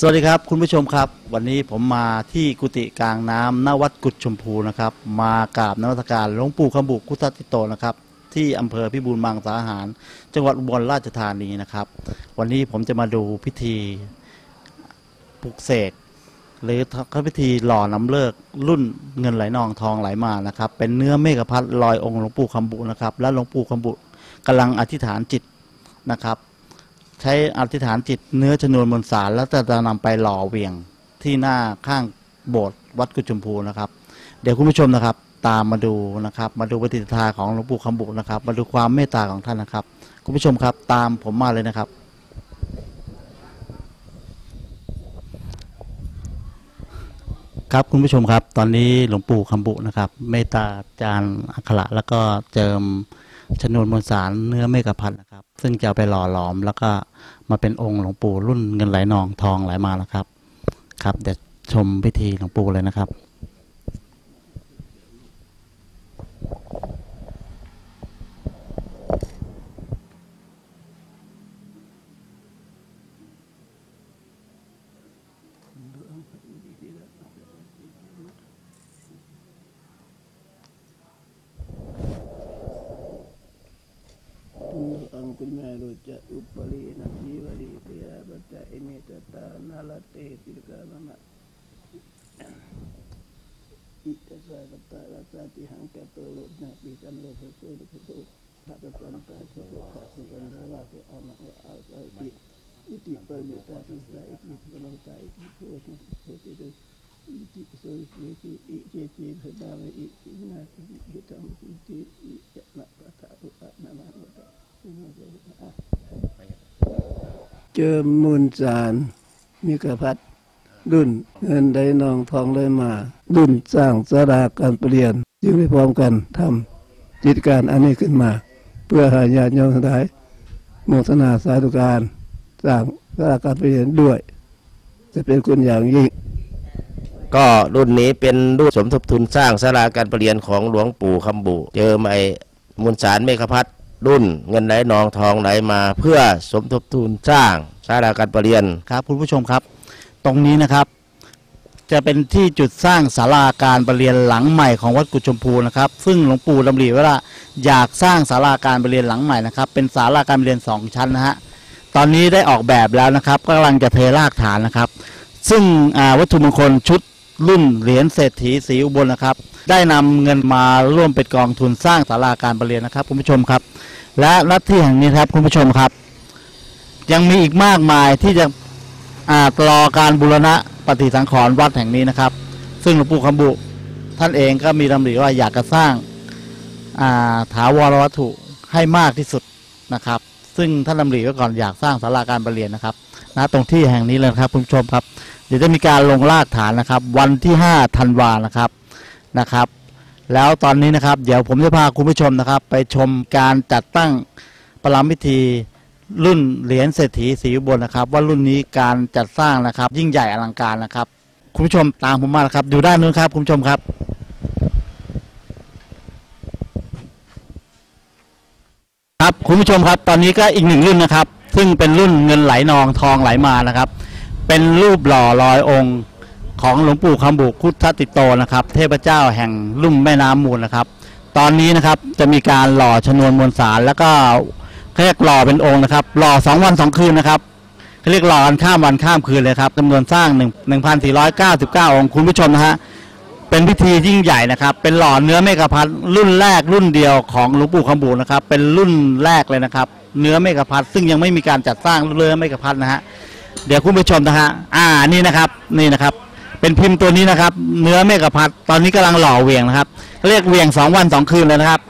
สวัสดีครับคุณผู้ชมครับ วันนี้ผมมาที่กุฏิกลางน้ำณวัดกุดชมพูนะครับ มากราบนมัสการหลวงปู่คำบุคุตติโตนะครับ ที่อำเภอพิบูลมังสาหาร จังหวัดอุบลราชธานีนะครับ วันนี้ผมจะมาดูพิธีปลุกเสกหรือเขาพิธีหล่อน้ำเลิกรุ่นเงินไหลนองทองไหลมานะครับ เป็นเนื้อเมฆพัดลอยองค์หลวงปู่คำบุนะครับ และหลวงปู่คำบุกำลังอธิษฐานจิตนะครับ ใช้อธิษฐานจิตเนื้อชนวนมวลสารแล้วจะนำไปหล่อเวียงที่หน้าข้างโบสถ์วัดกุดชมพูนะครับ เดี๋ยวคุณผู้ชมนะครับ ตามมาดูนะครับ มาดูปฏิทาของหลวงปู่คำบุนะครับ มาดูความเมตตาของท่านนะครับ คุณผู้ชมครับตามผมมาเลยนะครับ ครับคุณผู้ชมครับ ตอนนี้หลวงปู่คำบุนะครับ เมตตาจารย์อักขระแล้วก็เจิม ชนวนมวลสารเนื้อเมฆพันธ์นะครับ ซึ่งจะไปหล่อหลอมแล้วก็มาเป็นองค์หลวงปู่รุ่นเงินไหลนองทองไหลมาแล้วครับ ครับเดี๋ยวชมพิธีหลวงปู่เลยนะครับ อังคุญแม่โรจะอุปรินันทีวริเปียปัจจะอิเมตตานาล เจอมูลจานมิกพัดดุนเงินได้นองทองเลยมาดุนสร้างสารากการเปลี่ยนจึงได้พร้อมกันทำจิตการอันนี้ขึ้นมา เพื่อหายาโยมทั้งหลายโมทนาสาธุการสร้างสารากการเปลี่ยนด้วย จะเป็นคุณอย่างยิ่ง ก็รุ่นนี้เป็นรุ่นสมทบทุนสร้างสารากการเปลี่ยนของหลวงปู่คำบุเจอไมมูลสารเมฆพัด รุ่นเงินไหลนองทองไหลมาเพื่อสมทบทุนสร้างศาลาการประเรียนครับคุณผู้ชมครับ ตรงนี้นะครับ จะเป็นที่จุดสร้างศาลาการประเรียนหลังใหม่ของวัดกุชมพูนะครับ ซึ่งหลวงปู่ดำริว้ว่าอยากสร้างศาลาการประเรียนหลังใหม่นะครับ เป็นศาลาการประเรียนสองชั้นนะฮะตอนนี้ได้ออกแบบแล้วนะครับกำลังจะเทรากฐานนะครับ ซึ่งวัตถุมงคลชุด รุ่นเหรียญเศรษฐีสีอุบลนะครับ ได้นำเงินมาร่วมเป็นกองทุนสร้างศาลาการประเรียนนะครับคุณผู้ชมครับ และหน้าที่แห่งนี้ครับคุณผู้ชมครับ ยังมีอีกมากมายที่จะอ่ารอการบูรณะปฏิสังขรณ์วัดแห่งนี้นะครับ ซึ่งหลวงปู่คำบุท่านเองก็มีดำริว่าอยากจะสร้างอ่าถาวรวัตถุให้มากที่สุดนะครับ ซึ่งท่านดำริไว้ก่อนอยากสร้างศาลาการประเรียนนะครับณตรงที่แห่งนี้เลยนะครับคุณผู้ชมครับ เดี๋ยวจะมีการลงรากฐานนะครับ วันที่5ธันวานะครับนะครับ แล้วตอนนี้นะครับ เดี๋ยวผมจะพาคุณผู้ชมนะครับ ไปชมการจัดตั้งประลัมพิธีรุ่นเหรียญเศรษฐีสีอุบลนะครับ ว่ารุ่นนี้การจัดสร้างนะครับ ยิ่งใหญ่อลังการนะครับ คุณผู้ชมตามผมมานะครับ ดูด้านนู้นครับคุณผู้ชมครับครับคุณผู้ชมครับตอนนี้ก็อีกหนึ่งรุ่นนะครับ ซึ่งเป็นรุ่นเงินไหลนองทองไหลมานะครับ เป็นรูปหล่อลอยองค์ ของหลวงปู่คำบุคุทติโตนะครับ เทพเจ้าแห่งลุ่มแม่น้ำมูลนะครับ ตอนนี้นะครับจะมีการหล่อชนวนมวลสารแล้วก็เรียกหล่อเป็นองค์นะครับ หล่อสองวันสองคืนนะครับเขาเรียกหล่อกันข้ามวันข้ามคืนเลยครับจำนวนสร้างหนึ่งหนึ่งพันสี่ร้อยเก้าสิบเก้าองค์คุณผู้ชมนะฮะเป็นพิธียิ่งใหญ่นะครับ เป็นหล่อเนื้อเมฆพัดรุ่นแรกรุ่นเดียวของหลวงปู่คำบูนะครับ เป็นรุ่นแรกเลยนะครับ เนื้อเมฆพัดซึ่งยังไม่มีการจัดสร้างเนื้อเมฆพัดนะฮะ เดี๋ยวคุณผู้ชมนะฮะอ่านี่นะครับนี่นะครับ เป็นพิมพ์ตัวนี้นะครับ เนื้อเมฆพัดตอนนี้กำลังหล่อเวียงนะครับเรียกเวียงสองวันสองคืนเลยนะครับ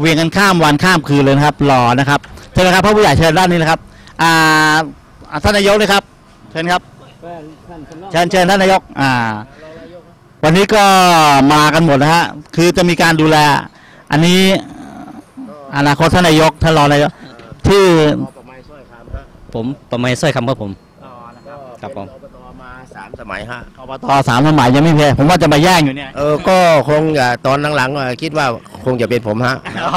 เวียงกันข้ามวันข้ามคืนเลยนะครับ หล่อนะครับเชิญนะครับพระผู้ใหญ่เชิญด้านนี้นะครับอ่าท่านนายกเลยครับเชิญครับเชิญเชิญท่านนายกอ่า วันนี้ก็มากันหมดนะฮะคือจะมีการดูแล อันนี้อนาคตท่านนายกท่านรองนายกที่ผมประมาณสร้อยคำครับผม ครับผมอบตมาสามสมัยฮะอบตสามสมัยยังไม่เพผมว่าจะมาแย่งอยู่เนี่ยเออก็คงอย่าตอนหลังๆอะคิดว่าคงจะเป็นผมฮะอ๋อ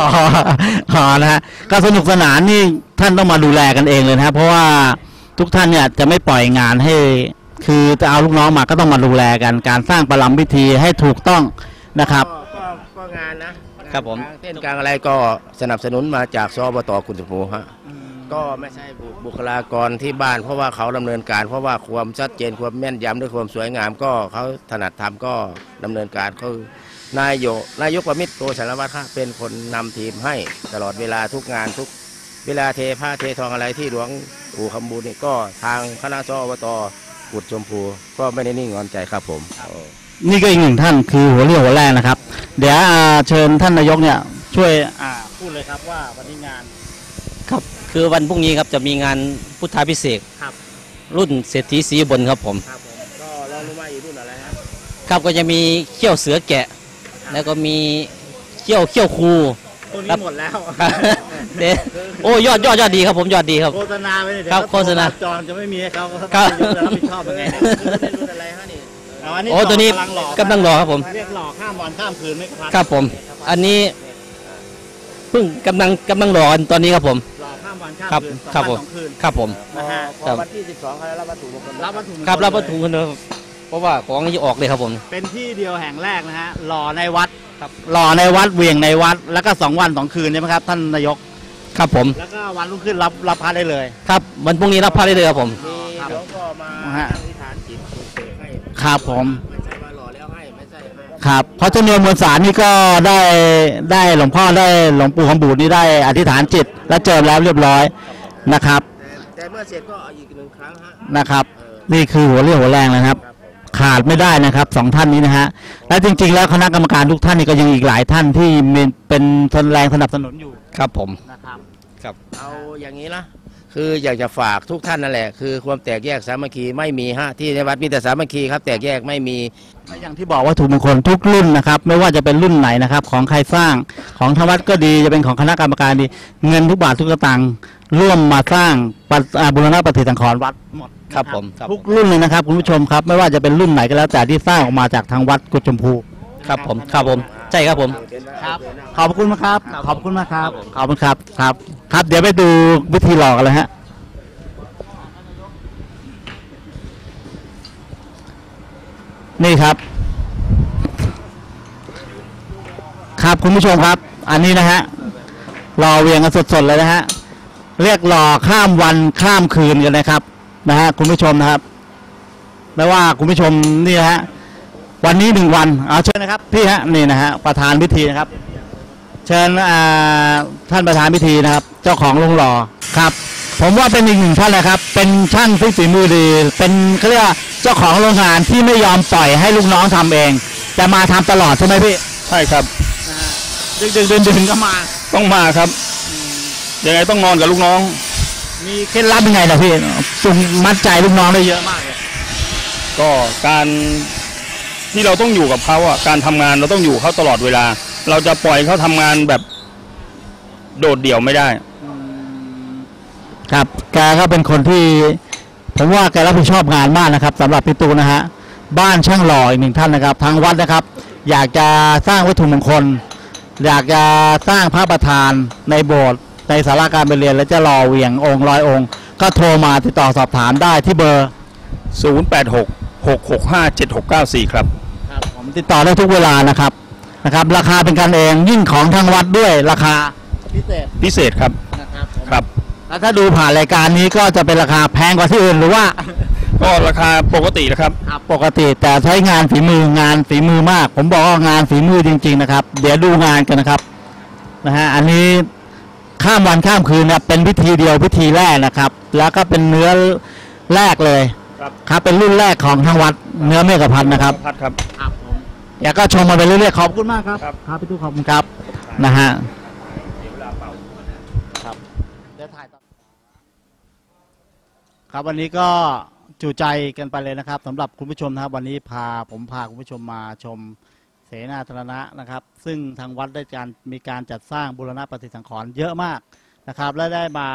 อ๋อนะฮะก็สนุกสนานนี่ท่านต้องมาดูแลกันเองเลยนะครับเพราะว่าทุกท่านเนี่ยจะไม่ปล่อยงานให้ คือจะเอาลูกน้องมาก็ต้องมาดูแลกันการสร้างประลัมพิธีให้ถูกต้องนะครับ ก็ก็ก็งานนะครับผมกลางเต้นกลางอะไรก็สนับสนุนมาจากสอบตกุญชมพูฮะ ก็ไม่ใช่บุคลากรที่บ้าน เพราะว่าเขาดำเนินการ เพราะว่าความชัดเจนความแม่นยำด้วยความสวยงาม ก็เขาถนัดทำก็ดำเนินการคือนายโยนายกประมิตรโกสารวัตรฮะเป็นคนนำทีมให้ตลอดเวลาทุกงานทุกเวลาเทผ้าเททองอะไรที่หลวงปู่คำบูนี่ก็ทางคณะสอบตกุดชมพู ก็ไม่ได้นิ่งนอนใจครับผม นี่ก็อีกหนึ่งท่านคือหัวเรี่ยวหัวแรงนะครับ เดี๋ยวเชิญท่านนายกเนี่ยช่วยพูดเลยครับว่าวันนี้งาน ครับคือวันพรุ่งนี้ครับจะมีงานพุทธาพิเศษกครับรุ่นเศรษฐีสีบนครับผมครับผมก็ลองรู้มาอีกรุ่นอะไรฮะครับก็จะมีเขี้ยวเสือแกะ แล้วก็มีเขี้ยวเขี้ยวคูตัวครันี้บหมดแล้วเด้โอ้ยอดยอดยอดดีครับผมยอดดีครับโฆษณาไปเลยเดี๋ยวครับโฆษณาจอนจะไม่มีให้เขาครับจะรับผิดชอบยังไงเนี่ยรุ่นอะไรฮะนี่เอาอันนี้โอ้ตัวนี้กำลังหล่อกำลังรอครับผมเรียกหล่อข้ามวันข้ามคืนไม่พักครับผม อันนี้เพิ่งกำลังกำลังรอกันตอนนี้ครับผมหล่ อข้ามวันข้ามครับคืนสองครับวันผมสองคืนครับผม นะฮะพอวันที่ 12เขารับวัตถุมงคลรับวัตถุมงคลครับรับวัตถุกันเลยเพราะว่าของจะออกเลยครับผม เป็นที่เดียวแห่งแรกนะฮะหล่อในวัดครับ หล่อในวัดเหวี่ยงในวัด แล้วก็สองวันสองคืนใช่ไหมครับท่านนายก ครับผม แล้วก็วันรุ่งขึ้นรับรับพระได้เลย ครับวันพรุ่งนี้รับพระได้เลยครับผม มีหลวงพ่อมาฮะอธิษฐานจิตปลุกเสกให้ครับผมไม่ใช่ว่าห ครับเพราะเจ้าเนียมมวลสารนี่ก็ได้ได้หลวงพ่อได้หลวงปู่คำบูดนี่ได้อธิษฐานจิต และเจิมแล้วเรียบร้อยนะครับแต่แต่เมื่อเสร็จก็เอาอีกหนึ่งครั้งฮะนะครับเออนี่คือหัวเรี่ยวหัวแรงนะครับครับผมขาดไม่ได้นะครับสองท่านนี้นะฮะและจริง ๆ แล้วคณะกรรมการทุกท่านนี่ก็ยังอีกหลายท่านที่มีเป็นแรงสนับสนุนอยู่ครับผมนะครับครับเอาอย่างนี้นะ คืออยากจะฝากทุกท่านนั่นแหละ คือความแตกแยกสามัคคีไม่มีฮะที่ในวัดมีแต่สามัคคีครับแตกแยกไม่มี และอย่างที่บอกว่าถูกมงคลทุกรุ่นนะครับ ไม่ว่าจะเป็นรุ่นไหนนะครับ ของใครสร้างของทางวัดก็ดีจะเป็นของคณะกรรมการดี เงินทุกบาททุกสตางค์ร่วมมาสร้างปฏิอ่าบูรณะปฏิสังขรณ์วัดหมดครับผมครับทุกรุ่นเลยนะครับคุณผู้ชมครับ ไม่ว่าจะเป็นรุ่นไหนก็แล้วแต่ที่สร้างออกมาจากทางวัดกุฎชมพู ครับผมครับผม ใช่ครับผม ครับ ขอบคุณมากครับ ขอบคุณมากครับครับผมขอบคุณครับ ครับ ครับ เดี๋ยวไปดูวิธีหลอกกันเลยฮะ นี่ครับ ครับคุณผู้ชมครับ อันนี้นะฮะ รอเวียงกันสดๆเลยนะฮะ เรียกรอข้ามวันข้ามคืนกันนะครับ นะฮะคุณผู้ชมนะครับไม่ว่าคุณผู้ชมนี่นะฮะ วันนี้หนึ่งวันเอาเชิญนะครับพี่ฮะนี่นะฮะประธานพิธีนะครับ เชิญอ่าท่านประธานพิธีนะครับ เจ้าของโรงหล่อครับ ผมว่าเป็นอีกหนึ่งท่านนะครับ เป็นช่างที่ฝีมือดี เป็นเขาเรียกว่าเจ้าของโรงงานที่ไม่ยอมปล่อยให้ลูกน้องทำเอง แต่มาทำตลอดใช่ไหมพี่ใช่ครับ ดึกดึกดึกดึกก็มา ต้องมาครับ ยังไงต้องนอนกับลูกน้อง มีเคล็ดลับยังไงนะพี่จุงมัดใจลูกน้องได้เยอะมากเลยก็การ ที่เราต้องอยู่กับเขาอะการทำงานเราต้องอยู่เขาตลอดเวลา เราจะปล่อยเขาทำงานแบบโดดเดี่ยวไม่ได้ ครับแกก็เป็นคนที่ ผมว่าแกรับผิดชอบงานมากนะครับสำหรับพี่ตูนนะฮะบ้านช่างหล่ออีกหนึ่งท่านนะครับ ทางวัดนะครับ อยากจะสร้างวัตถุมงคล อยากจะสร้างพระประธานในโบสถ์ในศาลาการเรียนและจะหล่อเหวี่ยงองค์ร้อยองค์ ก็โทรมาติดต่อสอบถามได้ที่เบอร์ 086 665 7694ครับผมติดต่อได้ทุกเวลานะครับนะครับ ราคาเป็นกันเองยิ่งของทางวัดด้วยราคาพิเศษพิเศษครับนะครับครับ แล้วถ้าดูผ่านรายการนี้ก็จะเป็นราคาแพงกว่าที่อื่นหรือว่า ก็ราคาปกตินะครับ ครับปกติแต่ใช้งานฝีมืองานฝีมือมาก ผมบอกว่างานฝีมือจริง ๆนะครับ เดี๋ยวดูงานกันนะครับนะฮะอันนี้ข้ามวันข้ามคืนนะเป็นพิธีเดียวพิธีแรกนะครับ แล้วก็เป็นเนื้อแรกเลย ครับครับเป็นรุ่นแรกของทางวัดเนื้อเมฆพันธ์นะครับพัดครับ ครับผมอยากก็ชมมาไปเรื่อยๆขอบคุณมากครับครับ ครับพี่ตู้ขอบคุณครับนะฮะครับเดี๋ยวถ่ายต่อครับวันนี้ก็จูใจกันไปเลยนะครับสำหรับคุณผู้ชมนะครับ วันนี้พาผมพาคุณผู้ชมมาชมเสนาธารณะนะครับ ซึ่งทางวัดได้การมีการจัดสร้างบูรณะปฏิสังขรณ์เยอะมากนะครับ และได้มา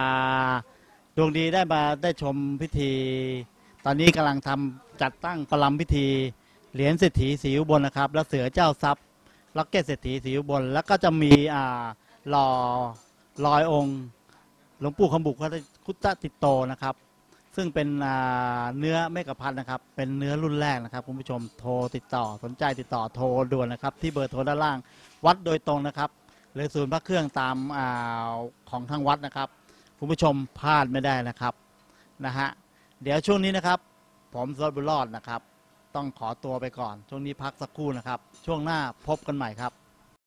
ดวงดีได้มาได้ชมพิธี ตอนนี้กำลังทำจัดตั้งประลัมพิธี เหรียญเศรษฐีสีอุบลนะครับ และเสือเจ้าทรัพย์ล็อกเก็ตเศรษฐีสีอุบลแล้วก็จะมีอ่าหล่อลอยองค์หลวงปู่คำบุกพระคุตติโตนะครับ ซึ่งเป็นอ่าเนื้อเมกะพันนะครับ เป็นเนื้อรุ่นแรกนะครับคุณผู้ชมโทรติดต่อสนใจติดต่อโทรด่วนนะครับ ที่เบอร์โทรด้านล่างวัดโดยตรงนะครับ หรือศูนย์พระเครื่องตามอาของทางวัดนะครับ คุณผู้ชมพลาดไม่ได้นะครับนะฮะ เดี๋ยวช่วงนี้นะครับ ผมสดบุญรอดนะครับ ต้องขอตัวไปก่อน ช่วงนี้พักสักครู่นะครับ ช่วงหน้าพบกันใหม่ครับ